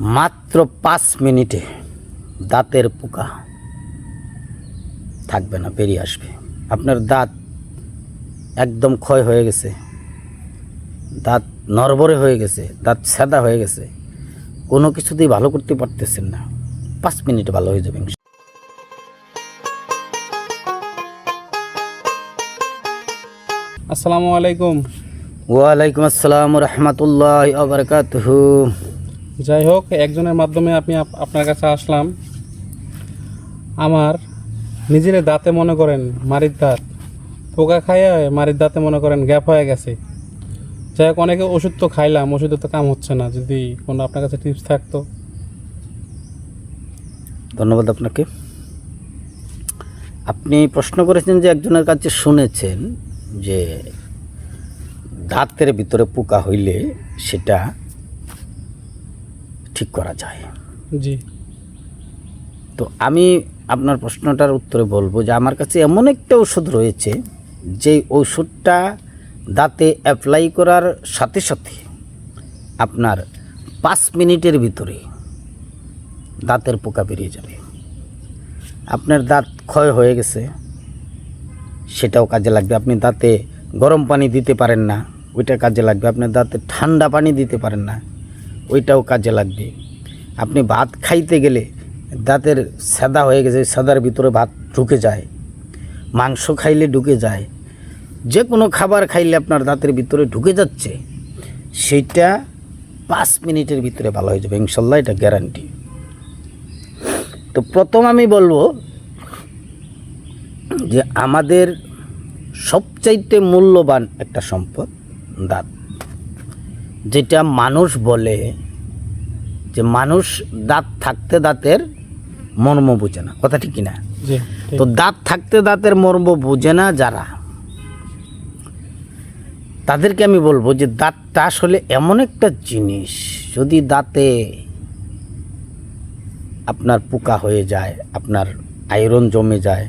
মাত্র পাঁচ মিনিটে দাঁতের পোকা থাকবে না বেরিয়ে আসবে। আপনার দাঁত একদম ক্ষয় হয়ে গেছে দাঁত নরবরে হয়ে গেছে দাঁত সাদা হয়ে গেছে। কোনো কিছুতেই ভালো করতে পারতেছেন না। পাঁচ মিনিটে ভালো হয়ে যাবে। আসসালামু আলাইকুম। ওয়ালাইকুম আসসালাম রহমতুল্লাহ আবরকাতহু যাই হোক, একজনের মাধ্যমে আমি আপ- আপনার কাছে আসলাম। আমার নিজের দাঁতে মনে করেন মারির দাঁত, পোকা খাইয়ে মারির দাঁতে মনে করেন গ্যাপ হয়ে গেছে। যাই হোক, অনেকে ওষুধ তো খাইলাম, ওষুধে তো কাম হচ্ছে না, যদি কোনো আপনার কাছে টিপস থাকতো। ধন্যবাদ আপনাকে। আপনি প্রশ্ন করেছেন যে একজনের কাছে শুনেছেন যে দাঁতের ভিতরে পোকা হইলে সেটা ঠিক করা যায়। জি। তো আমি আপনার প্রশ্নটার উত্তরে বলব যে আমার কাছে এমন একটা ওষুধ রয়েছে যে ওষুধটা দাঁতে অ্যাপ্লাই করার সাথে সাথে আপনার পাঁচ মিনিটের ভিতরে দাঁতের পোকা বেরিয়ে যাবে। আপনার দাঁত ক্ষয় হয়ে গেছে সেটাও কাজে লাগবে। আপনি দাঁতে গরম পানি দিতে পারেন না ওইটা কাজে লাগবে। আপনার দাঁতে ঠান্ডা পানি দিতে পারেন না ওইটাও কাজে লাগবে। আপনি ভাত খাইতে গেলে দাঁতের সাদা হয়ে গেছে, সাদার ভিতরে ভাত ঢুকে যায়, মাংস খাইলে ঢুকে যায় যে কোনো খাবার খাইলে আপনার দাঁতের ভিতরে ঢুকে যাচ্ছে, সেইটা পাঁচ মিনিটের ভিতরে ভালো হয়ে যাবে, ইনশাল্লাহ এটা গ্যারান্টি তো প্রথম আমি বলব যে আমাদের সবচাইতে মূল্যবান একটা সম্পদ দাঁত। যেটা মানুষ বলে যে মানুষ দাঁত থাকতে দাঁতের মর্ম বোঝে না। কথা ঠিক কিনা? তো দাঁত থাকতে দাঁতের মর্ম বোঝে না যারা তাদেরকে আমি বলব যে দাঁতটা আসলে এমন একটা জিনিস যদি দাঁতে আপনার পোকা হয়ে যায় আপনার আয়রন জমে যায়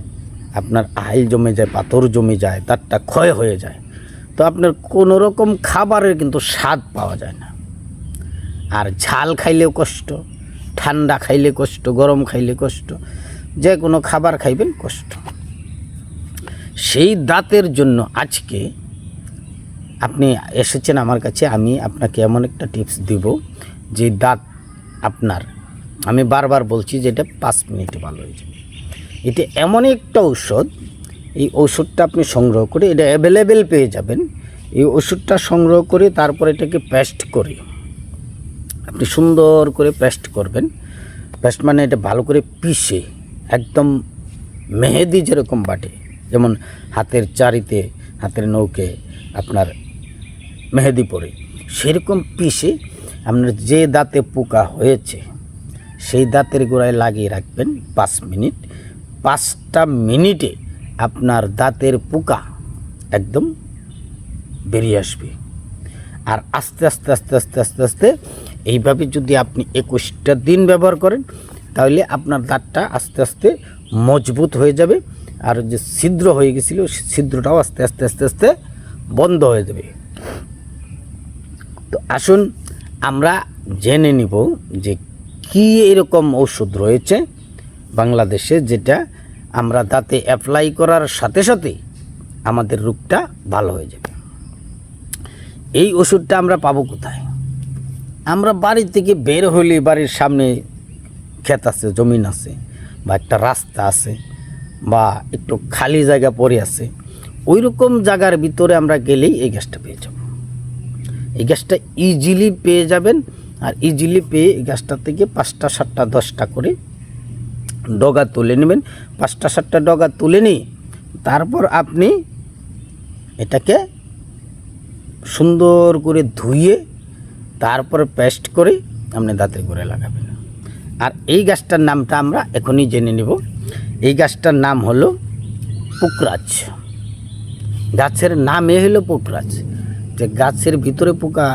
আপনার আইল জমে যায় পাথর জমে যায় দাঁতটা ক্ষয় হয়ে যায় তো আপনার কোনো রকম খাবারের কিন্তু স্বাদ পাওয়া যায় না। আর ঝাল খাইলেও কষ্ট, ঠান্ডা খাইলে কষ্ট, গরম খাইলে কষ্ট, যে কোনো খাবার খাইবেন কষ্ট। সেই দাঁতের জন্য আজকে আপনি এসেছেন আমার কাছে, আমি আপনাকে এমন একটা টিপস দিব যে দাঁত আপনার, আমি বারবার বলছি যে এটা পাঁচ মিনিটে ভালো হয়ে যাবে। এটা এমন একটা ঔষধ এই ওষুধটা আপনি সংগ্রহ করে এটা অ্যাভেলেবেল পেয়ে যাবেন। এই ওষুধটা সংগ্রহ করে তারপর এটাকে পেস্ট করে আপনি সুন্দর করে পেস্ট করবেন। পেস্ট মানে এটা ভালো করে পিষে, একদম মেহেদি যেরকম বাটে, যেমন হাতের চারিতে, হাতের নৌকে আপনার মেহেদি পড়ে সেরকম পিষে আপনার যে দাঁতে পোকা হয়েছে, সেই দাঁতের গোড়ায় লাগিয়ে রাখবেন পাঁচ মিনিট। পাঁচটা মিনিটে আপনার দাঁতের পোকা একদম বেরিয়ে আসবে। আর আস্তে আস্তে আস্তে আস্তে আস্তে আস্তে এইভাবে যদি আপনি একুশটা দিন ব্যবহার করেন, তাহলে আপনার দাঁতটা আস্তে আস্তে মজবুত হয়ে যাবে। আর যে ছিদ্র হয়ে গেছিল ছিদ্রটাও আস্তে আস্তে আস্তে আস্তে বন্ধ হয়ে যাবে। তো আসুন আমরা জেনে নিব যে কী এরকম ওষুধ রয়েছে বাংলাদেশে যেটা আমরা দাঁতে অ্যাপ্লাই করার সাথে সাথে আমাদের রোগটা ভালো হয়ে যাবে। এই ওষুধটা আমরা পাবো কোথায়? আমরা বাড়ি থেকে বের হলে বাড়ির সামনে ক্ষেত আছে, জমিন আছে বা একটা রাস্তা আছে বা একটু খালি জায়গা পড়ে আছে ওই রকম জায়গার ভিতরে আমরা গেলেই এই গ্যাসটা পেয়ে যাব। এই গ্যাসটা ইজিলি পেয়ে যাবেন আর ইজিলি পেয়ে এই গ্যাসটা থেকে পাঁচটা, সাতটা, দশটা করে ডগা তুলে নেবেন, পাঁচটা, সাতটা ডগা তুলে নিয়ে তারপর আপনি এটাকে সুন্দর করে ধুয়ে তারপরে পেস্ট করে আপনি দাঁতের গোড়ে লাগাবেন। আর এই গাছটার নামটা আমরা এখনই জেনে নেব। এই গাছটার নাম হলো পুকরাজ। গাছের নাম এ হলো পোকরাজ। যে গাছের ভিতরে পোকা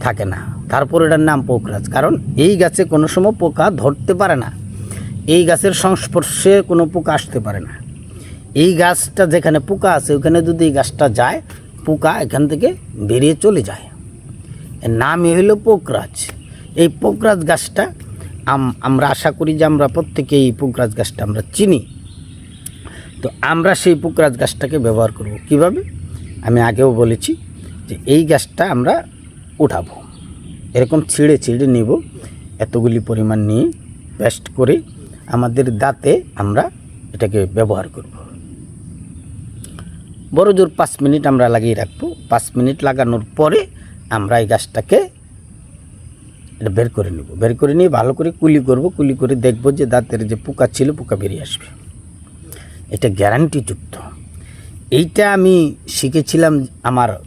থাকে না, তারপর এটার নাম পোকরাজ। কারণ এই গাছে কোনো সময় পোকা ধরতে পারে না। এই গাছের সংস্পর্শে কোনো পোকা আসতে পারে না। এই গাছটা যেখানে পোকা আছে, ওখানে যদি এই গাছটা যায়, পোকা এখান থেকে বেরিয়ে চলে যায়। এর নামই হলো পোকরাজ। এই পোকরাজ গাছটা আম- আমরা আশা করি যে আমরা প্রত্যেকে এই পোকরাজ গাছটা আমরা চিনি। তো আমরা সেই পোকরাজ গাছটাকে ব্যবহার করব। কীভাবে? আমি আগেও বলেছি যে এই গাছটা আমরা উঠাবো। এরকম ছিঁড়ে ছিঁড়ে নিব, এতগুলি পরিমাণ নিয়ে পেস্ট করে আমাদের দাঁতে আমরা এটাকে ব্যবহার করব। বড় জোর পাঁচ মিনিট আমরা লাগিয়ে রাখব। পাঁচ মিনিট লাগানোর পরে আমরা এই গাছটাকে এটা বের করে নেব। বের করে নিয়ে ভালো করে কুলি করব। কুলি করে দেখব যে দাঁতের যে পোকা ছিল, পোকা বেরিয়ে আসবে। এটা গ্যারান্টিযুক্ত এইটা আমি শিখেছিলাম আমার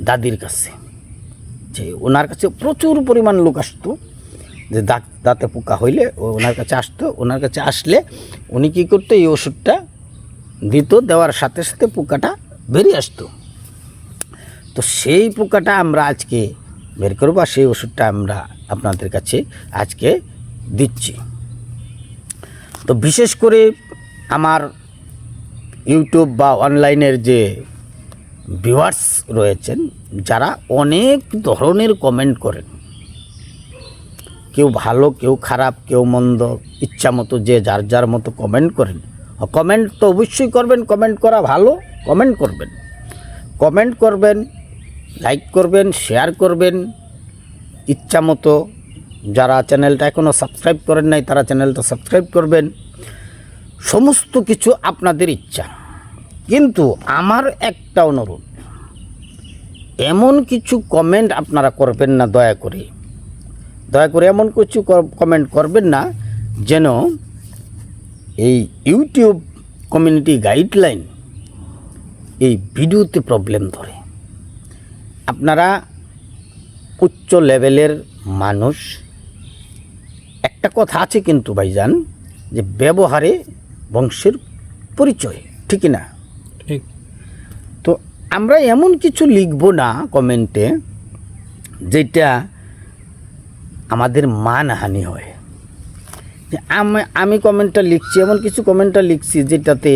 দাদির কাছে। যে ওনার কাছে প্রচুর পরিমাণ লোক আসতো। যে দাঁত, দাঁতে পোকা হইলে ওনার কাছে আসতো। ওনার কাছে আসলে উনি কী করতো, এই ওষুধটা দিত, দেওয়ার সাথে সাথে পোকাটা বেরিয়ে আসতো। তো সেই পোকাটা আমরা আজকে বের করব আর সেই ওষুধটা আমরা আপনাদের কাছে আজকে দিচ্ছি। তো বিশেষ করে আমার ইউটিউব বা অনলাইনের যে ভিউয়ার্স রয়েছেন, যারা অনেক ধরনের কমেন্ট করেন কেউ ভালো, কেউ খারাপ, কেউ মন্দ, ইচ্ছা মতো যে যার যার মতো কমেন্ট করেন। কমেন্ট তো অবশ্যই করবেন কমেন্ট করা ভালো কমেন্ট করবেন। কমেন্ট করবেন লাইক করবেন শেয়ার করবেন। ইচ্ছা মতো যারা চ্যানেলটা এখনও সাবস্ক্রাইব করেন নাই, তারা চ্যানেলটা সাবস্ক্রাইব করবেন। সমস্ত কিছু আপনাদের ইচ্ছা। কিন্তু আমার একটা অনুরোধ, এমন কিছু কমেন্ট আপনারা করবেন না দয়া করে। দয়া করে এমন কিছু কমেন্ট করবেন না যেন এই ইউটিউব কমিউনিটি গাইডলাইন এই ভিডিওতে প্রবলেম ধরে। আপনারা উচ্চ লেভেলের মানুষ। একটা কথা আছে কিন্তু ভাইজান যে ব্যবহারে বংশের পরিচয় ঠিক না? ঠিক। তো আমরা এমন কিছু লিখব না কমেন্টে যেটা আমাদের মানহানি হয়। যে আমি আমি কমেন্টটা লিখছি, এমন কিছু কমেন্টটা লিখছি যেটাতে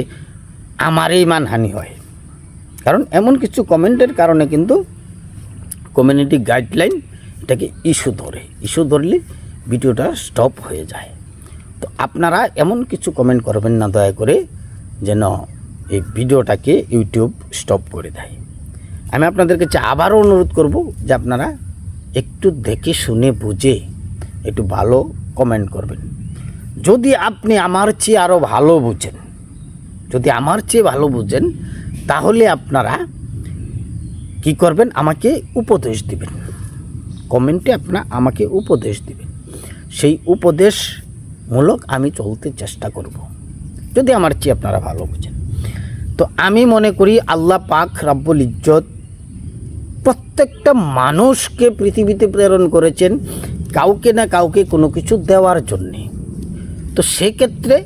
আমারই মানহানি হয়। কারণ এমন কিছু কমেন্টের কারণে কিন্তু কমিউনিটি গাইডলাইন এটাকে ইস্যু ধরে। ইস্যু ধরলে ভিডিওটা স্টপ হয়ে যায়। তো আপনারা এমন কিছু কমেন্ট করবেন না দয়া করে, যেন এই ভিডিওটাকে ইউটিউব স্টপ করে দেয়। আমি আপনাদের কাছে আবারও অনুরোধ করব যে আপনারা একটু দেখে শুনে বুঝে একটু ভালো কমেন্ট করবেন। যদি আপনি আমার চেয়ে আরও ভালো বুঝেন, যদি আমার চেয়ে ভালো বুঝেন, তাহলে আপনারা কি করবেন? আমাকে উপদেশ দিবেন। কমেন্টে আপনার আমাকে উপদেশ দিবেন। সেই উপদেশমূলক আমি চলতে চেষ্টা করব, যদি আমার চেয়ে আপনারা ভালো বুঝেন। তো আমি মনে করি আল্লাহ পাক রাব্বুল ইজ্জত প্রত্যেকটা মানুষকে পৃথিবীতে প্রেরণ করেছেন কাউকে না কাউকে কোনো কিছু দেওয়ার জন্যে। তো সেক্ষেত্রে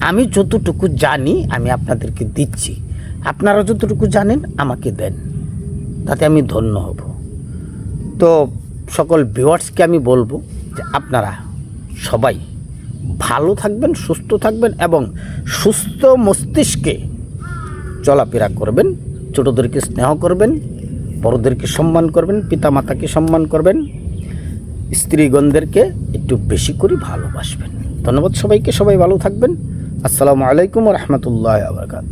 আমি যতটুকু জানি, আমি আপনাদেরকে দিচ্ছি। আপনারা যতটুকু জানেন, আমাকে দেন। তাতে আমি ধন্য হব। তো সকল ভিউয়ার্সকে আমি বলব যে আপনারা সবাই ভালো থাকবেন, সুস্থ থাকবেন এবং সুস্থ মস্তিষ্কে চলাফেরা করবেন, ছোটোদেরকে স্নেহ করবেন বড়োদেরকে সম্মান করবেন, পিতামাতাকে সম্মান করবেন, স্ত্রীগণদেরকে একটু বেশি করে ভালোবাসবেন। ধন্যবাদ সবাইকে, সবাই ভালো থাকবেন। আসসালামু আলাইকুম রহমতুল্লাহ আবরকাত